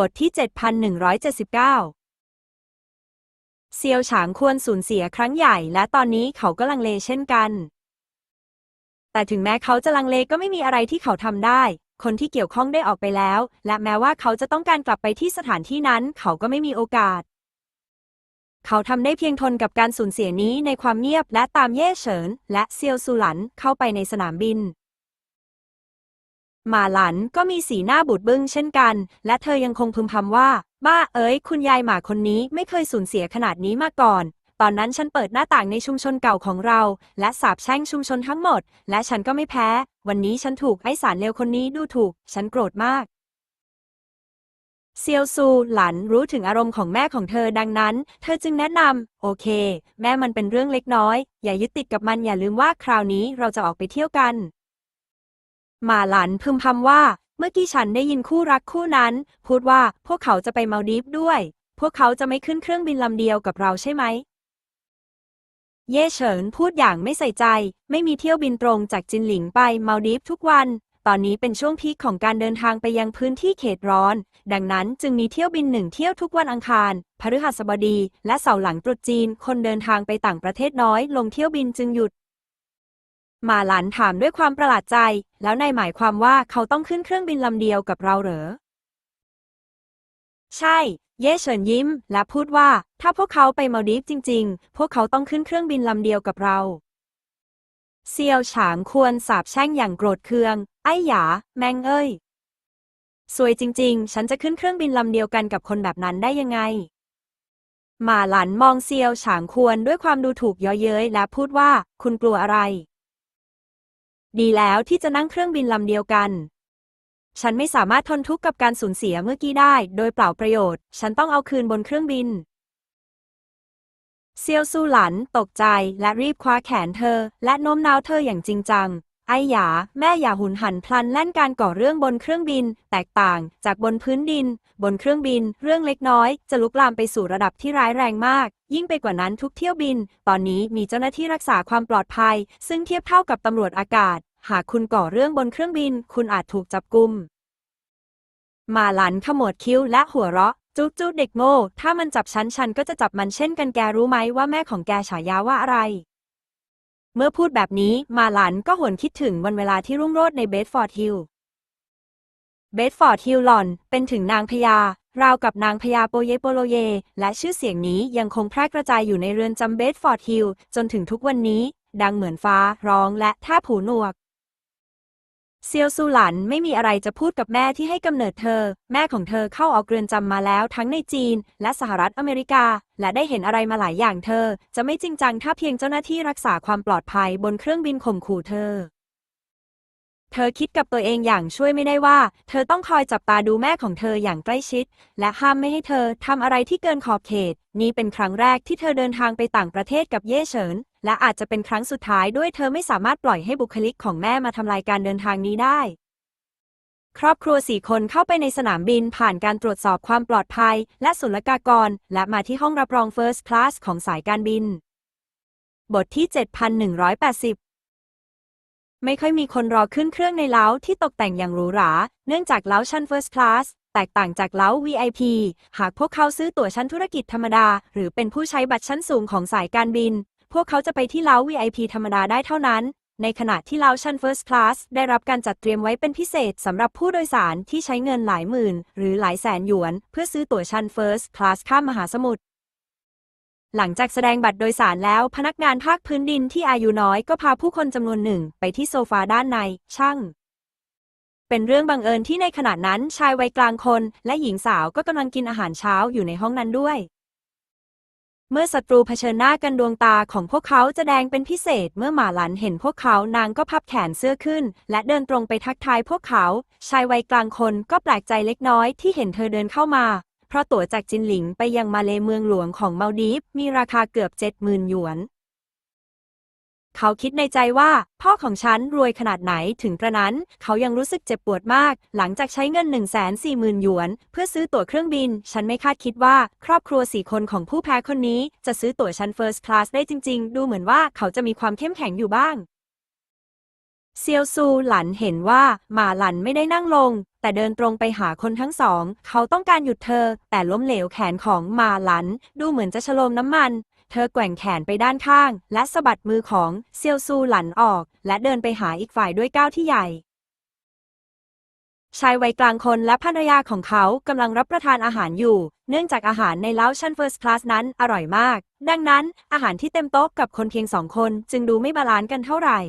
บทที่ 7179 เซียวฉางควรสูญเสียครั้งใหญ่ และตอนนี้เขาก็ลังเลเช่นกัน แต่ถึงแม้เขาจะลังเลก็ไม่มีอะไรที่เขาทำได้ คนที่เกี่ยวข้องได้ออกไปแล้ว และแม้ว่าเขาจะต้องการกลับไปที่สถานที่นั้น เขาก็ไม่มีโอกาส เขาทำได้เพียงทนกับการสูญเสียนี้ในความเงียบและตามเย่เฉิน และเซียวซูหลันเข้าไปในสนามบิน หมาหลันก็มีสีหน้าบูดบึ้งเช่นกัน และเธอยังคงพึมพำว่า บ้าเอ๋ย คุณยายหมาคนนี้ไม่เคยสูญเสียขนาดนี้มาก่อน ตอนนั้นฉันเปิดหน้าต่างในชุมชนเก่าของเรา และสาบแช่งชุมชนทั้งหมด และฉันก็ไม่แพ้ วันนี้ฉันถูกไอ้สารเลวคนนี้ดูถูก ฉันโกรธมากเซียวซู หลันรู้ถึงอารมณ์ของแม่ของเธอดังนั้น เธอจึงแนะนำโอเค แม่มันเป็นเรื่องเล็กน้อย อย่ายึดติดกับมันอย่าลืมว่าคราวนี้เราจะออกไปเที่ยวกัน มาหลันพึมพำว่า เมื่อกี้ฉันได้ยินคู่รักคู่นั้น พูดว่าพวกเขาจะไปมาดีฟด้วย พวกเขาจะไม่ขึ้นเครื่องบินลำเดียวกับเราใช่ไหม เย่เฉินพูดอย่างไม่ใส่ใจ ไม่มีเที่ยวบินตรงจากจินหลิงไปมาดีฟทุกวัน ตอนนี้เป็นช่วงพีคของการเดินทางไปยังพื้นที่เขตร้อน ดังนั้นจึงมีเที่ยวบินหนึ่งเที่ยวทุกวันอังคาร พฤหัสบดี และเสาร์หลังตรุษจีน คนเดินทางไปต่างประเทศน้อย ลงเที่ยวบินจึงหยุด มาหลานถามด้วยความประหลาดใจ แล้วนายหมายความว่าเขาต้องขึ้นเครื่องบินลำเดียวกับเราเหรอ ใช่ เย่เฉินยิ้ม และพูดว่า ถ้าพวกเขาไปมาดีฟจริง ๆ พวกเขาต้องขึ้นเครื่องบินลำเดียวกับเรา เซียวฉางควรสาบแช่งอย่างโกรธเคือง ไอ้หยา แมงเอ้ย สวยจริง ๆ ฉันจะขึ้นเครื่องบินลำเดียวกันกับคนแบบนั้นได้ยังไงหมาหลันมองเซียวฉางควรด้วยความดูถูกเย้อเย้ยและพูดว่า คุณกลัวอะไร ดีแล้วที่จะนั่งเครื่องบินลำเดียวกัน ฉันไม่สามารถทนทุกข์กับการสูญเสียเมื่อกี้ได้ โดยเปล่าประโยชน์ ฉันต้องเอาคืนบนเครื่องบิน เซียวซูหลัน ตกใจและรีบคว้าแขนเธอ และโน้มน้าวเธออย่างจริงจัง ไอหยา แม่อย่าหุนหันพลันแล่นการก่อเรื่องบนเครื่องบิน แตกต่างจากบนพื้นดิน บนเครื่องบิน เรื่องเล็กน้อย จะลุกลามไปสู่ระดับที่ร้ายแรงมาก ยิ่งไปกว่านั้นทุกเที่ยวบิน ตอนนี้มีเจ้าหน้าที่รักษาความปลอดภัย ซึ่งเทียบเท่ากับตำรวจอากาศ หากคุณก่อเรื่องบนเครื่องบิน คุณอาจถูกจับกุม มาหลันขมวดคิ้วและหัวเราะ จุ๊จุ๊เด็กโง่ ถ้ามันจับฉันฉันก็จะจับมันเช่นกันแกรู้ไหมว่าแม่ของแกฉายาว่าอะไร เมื่อพูดแบบนี้มาหลันก็หวนคิดถึงวันเวลาที่รุ่งโรจน์ในเบดฟอร์ดฮิลล์เบดฟอร์ดฮิลล์หลอน เป็นถึงนางพญา ราวกับนางพญาโปเยโปโลเย และชื่อเสียงนี้ยังคงแพร่กระจายอยู่ในเรือนจำเบดฟอร์ดฮิลล์จนถึงทุกวันนี้ ดังเหมือนฟ้าร้องและแทบหูหนวก เซียวซูหลันไม่มีอะไรจะพูดกับแม่ที่ให้กำเนิดเธอ แม่ของเธอเข้าออกเรือนจำมาแล้วทั้งในจีน และสหรัฐอเมริกา และได้เห็นอะไรมาหลายอย่างเธอ จะไม่จริงจังถ้าเพียงเจ้าหน้าที่รักษาความปลอดภัยบนเครื่องบินข่มขู่เธอ เธอคิดกับตัวเองอย่างช่วยไม่ได้ว่า เธอต้องคอยจับตาดูแม่ของเธออย่างใกล้ชิด และห้ามไม่ให้เธอทำอะไรที่เกินขอบเขต นี่เป็นครั้งแรกที่เธอเดินทางไปต่างประเทศกับเย่เฉิน และอาจจะเป็นครั้งสุดท้ายด้วยเธอไม่สามารถปล่อยให้บุคลิกของแม่มาทำลายการเดินทางนี้ได้ ครอบครัวสี่คนเข้าไปในสนามบินผ่านการตรวจสอบความปลอดภัย และศุลกากร และมาที่ห้องรับรอง First Class ของสายการบิน บทที่ 7180 ไม่ค่อยมีคนรอขึ้นเครื่องในเล้าที่ตกแต่งอย่างหรูหรา เนื่องจากเล้าชั้น First Class แตกต่างจากเล้า VIP หากพวกเขาซื้อตั๋วชั้นธุรกิจธรรมดา หรือเป็นผู้ใช้บัตรชั้นสูงของสายการบิน พวกเขาจะไปที่เล้า VIP ธรรมดาได้เท่านั้น ในขณะที่เล้าชั้น First Class ได้รับการจัดเตรียมไว้เป็นพิเศษสำหรับผู้โดยสารที่ใช้เงินหลายหมื่น หรือหลายแสนหยวน เพื่อซื้อตั๋วชั้น First Class ข้ามมหาสมุทร หลังจากแสดงบัตรโดยสารแล้ว พนักงานภาคพื้นดินที่อายุน้อยก็พาผู้คนจำนวนหนึ่งไปที่โซฟาด้านใน ช่าง เป็นเรื่องบังเอิญที่ในขณะนั้นชายวัยกลางคน และหญิงสาวก็กำลังกินอาหารเช้าอยู่ในห้องนั้นด้วย เมื่อศัตรูเผชิญหน้ากันดวงตาของพวกเขาจะแดงเป็นพิเศษ เมื่อหมาหลันเห็นพวกเขานางก็พับแขนเสื้อขึ้น และเดินตรงไปทักทายพวกเขา ชายวัยกลางคนก็แปลกใจเล็กน้อยที่เห็นเธอเดินเข้ามา เพราะตั๋วจากจินหลิงไปยังมาเลเมืองหลวงของมาลดีฟมีราคาเกือบเจ็ดหมื่นหยวน เขาคิดในใจว่า พ่อของฉันรวยขนาดไหนถึงกระนั้น เขายังรู้สึกเจ็บปวดมาก หลังจากใช้เงิน 1 4 0 0 0 0 หยวน เพื่อซื้อตั๋วเครื่องบิน ฉันไม่คาดคิดว่า ครอบครัวสี่คนของผู้แพ้คนนี้ จะซื้อตั๋วชั้น First Class ได้จริง ๆ ดูเหมือนว่าเขาจะมีความเข้มแข็งอยู่บ้าง เซียวซูหลันเห็นว่าหมาหลันไม่ได้นั่งลง แต่เดินตรงไปหาคนทั้งสอง เขาต้องการหยุดเธอ แต่ล้มเหลวแขนของหมาหลัน ดูเหมือนจะฉโลมน้ำมัน เธอแกว่งแขนไปด้านข้าง และสะบัดมือของเซียวซูหลันออก และเดินไปหาอีกฝ่ายด้วยก้าวที่ใหญ่ชายวัยกลางคนและภรรยาของเขากำลังรับประทานอาหารอยู่ เนื่องจากอาหารในเล้าชั้น First Class นั้นอร่อยมาก ดังนั้นอาหารที่เต็มโต๊ะกับคนเพียงสองคนจึงดูไม่บาลานซ์กันเท่าไหร่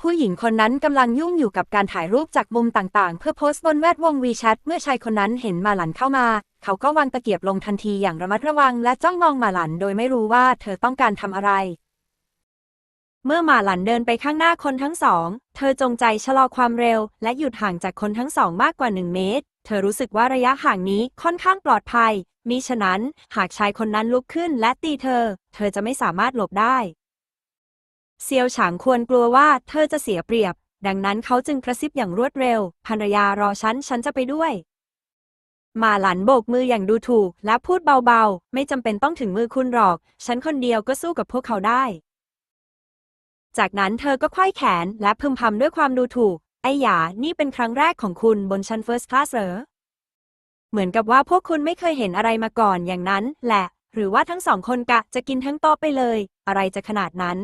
ผู้หญิงคนนั้นกำลังยุ่งอยู่กับการถ่ายรูปจากมุมต่างๆ เพื่อโพสต์บนแวดวงวีแชทเมื่อชายคนนั้นเห็นมาหลันเข้ามา เขาก็วางตะเกียบลงทันทีอย่างระมัดระวังและจ้องมองมาหลันโดยไม่รู้ว่าเธอต้องการทำอะไร เมื่อมาหลันเดินไปข้างหน้าคนทั้งสอง เธอจงใจชะลอความเร็ว และหยุดห่างจากคนทั้งสองมากกว่าหนึ่งเมตร เธอรู้สึกว่าระยะห่างนี้ค่อนข้างปลอดภัยมิฉะนั้น หากชายคนนั้นลุกขึ้นและตีเธอ เธอจะไม่สามารถหลบได้ เซียวฉางควรกลัวว่าเธอจะเสียเปรียบ ดังนั้นเขาจึงกระซิบอย่างรวดเร็ว ภรรยารอฉัน ฉันจะไปด้วย มาหลันโบกมืออย่างดูถูก และพูดเบาๆ ไม่จำเป็นต้องถึงมือคุณหรอก ฉันคนเดียวก็สู้กับพวกเขาได้ จากนั้นเธอก็ไขว้แขนและพึมพำด้วยความดูถูก ไอ้หยา นี่เป็นครั้งแรกของคุณบนชั้น First Class เหรอ เหมือนกับว่าพวกคุณไม่เคยเห็นอะไรมาก่อนอย่างนั้น แหละ หรือว่าทั้งสองคนกะจะกินทั้งโต๊ะไปเลย อะไรจะขนาดนั้น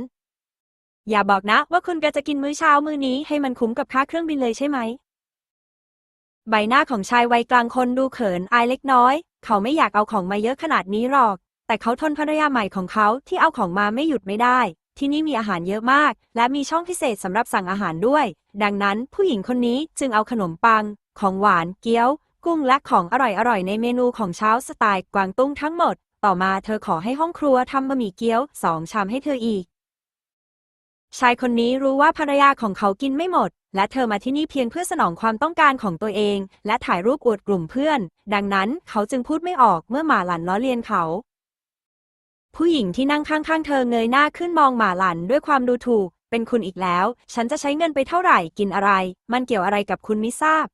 อย่าบอกนะว่าคุณกะจะกินมื้อเช้ามื้อนี้ให้มันคุ้มกับค่าเครื่องบินเลยใช่ไหม ใบหน้าของชายวัยกลางคนดูเขินอายเล็กน้อย เขาไม่อยากเอาของมาเยอะขนาดนี้หรอก แต่เขาทนภรรยาใหม่ของเขาที่เอาของมาไม่หยุดไม่ได้ ที่นี่มีอาหารเยอะมาก และมีช่องพิเศษสำหรับสั่งอาหารด้วย ดังนั้นผู้หญิงคนนี้จึงเอาขนมปัง ของหวานเกี๊ยว กุ้งและของอร่อยๆในเมนูของเช้าสไตล์กวางตุ้งทั้งหมด ต่อมาเธอขอให้ห้องครัวทำบะหมี่เกี๊ยวสองชามให้เธออีก ชายคนนี้รู้ว่าภรรยาของเขากินไม่หมด และเธอมาที่นี่เพียงเพื่อสนองความต้องการของตัวเอง และถ่ายรูปอวดกลุ่มเพื่อน ดังนั้นเขาจึงพูดไม่ออกเมื่อหมาหลันล้อเลียนเขา ผู้หญิงที่นั่งข้างๆ เธอเงยหน้าขึ้นมองหมาหลันด้วยความดูถูก เป็นคุณอีกแล้ว ฉันจะใช้เงินไปเท่าไหร่กินอะไร มันเกี่ยวอะไรกับคุณไม่ทราบ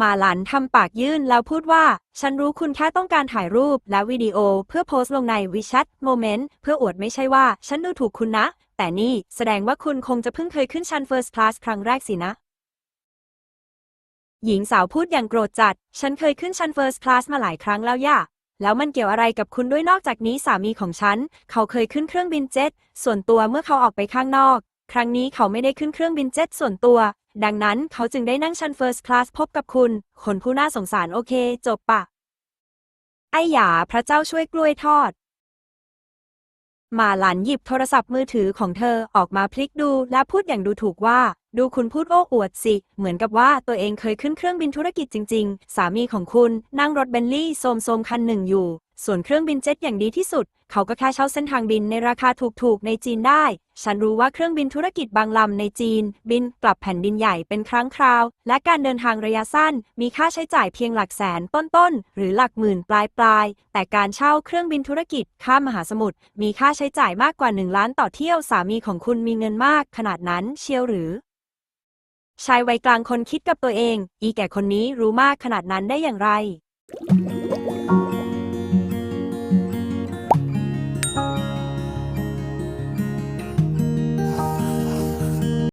มาหลันทำปากยื่นแล้วพูดว่า ฉันรู้คุณแค่ต้องการถ่ายรูปและวิดีโอเพื่อโพสต์ลงในวิชัทโมเมนต์เพื่ออวดไม่ใช่ว่า ฉันดูถูกคุณนะ แต่นี่แสดงว่าคุณคงจะเพิ่งเคยขึ้นชั้น First Class ครั้งแรกสินะ หญิงสาวพูดอย่างโกรธจัด ฉันเคยขึ้นชั้น First Class มาหลายครั้งแล้วย่าแล้วมันเกี่ยวอะไรกับคุณด้วยนอกจากนี้สามีของฉัน เขาเคยขึ้นเครื่องบินเจ็ตส่วนตัวเมื่อเขาออกไปข้างนอก ครั้งนี้เขาไม่ได้ขึ้นเครื่องบินเจ็ตส่วนตัว ดังนั้นเขาจึงได้นั่งชั้น First Class พบกับคุณ คนผู้น่าสงสารโอเค จบปะ ไอ้หยาพระเจ้าช่วยกล้วยทอด มาหลันหยิบโทรศัพท์มือถือของเธอออกมาพลิกดูและพูดอย่างดูถูกว่า ดูคุณพูดโอ้อวดสิ เหมือนกับว่าตัวเองเคยขึ้นเครื่องบินธุรกิจจริง ๆ สามีของคุณนั่งรถเบนลี่โสมๆคันหนึ่งอยู่ ส่วนเครื่องบินเจ็ตอย่างดีที่สุด เขาก็แค่เช่าเส้นทางบินในราคาถูกๆ ในจีนได้ ฉันรู้ว่าเครื่องบินธุรกิจบางลำในจีน บินกลับแผ่นดินใหญ่เป็นครั้งคราว และการเดินทางระยะสั้น มีค่าใช้จ่ายเพียงหลักแสนต้นๆ หรือหลักหมื่นปลายๆแต่การเช่าเครื่องบินธุรกิจข้ามมหาสมุทรมีค่าใช้จ่ายมากกว่าหนึ่งล้านต่อเที่ยวสามีของคุณมีเงินมาก ขนาดนั้นเชียวหรือชายวัยกลางคนคิดกับตัวเอง อีแก่คนนี้รู้มากขนาดนั้นได้อย่างไร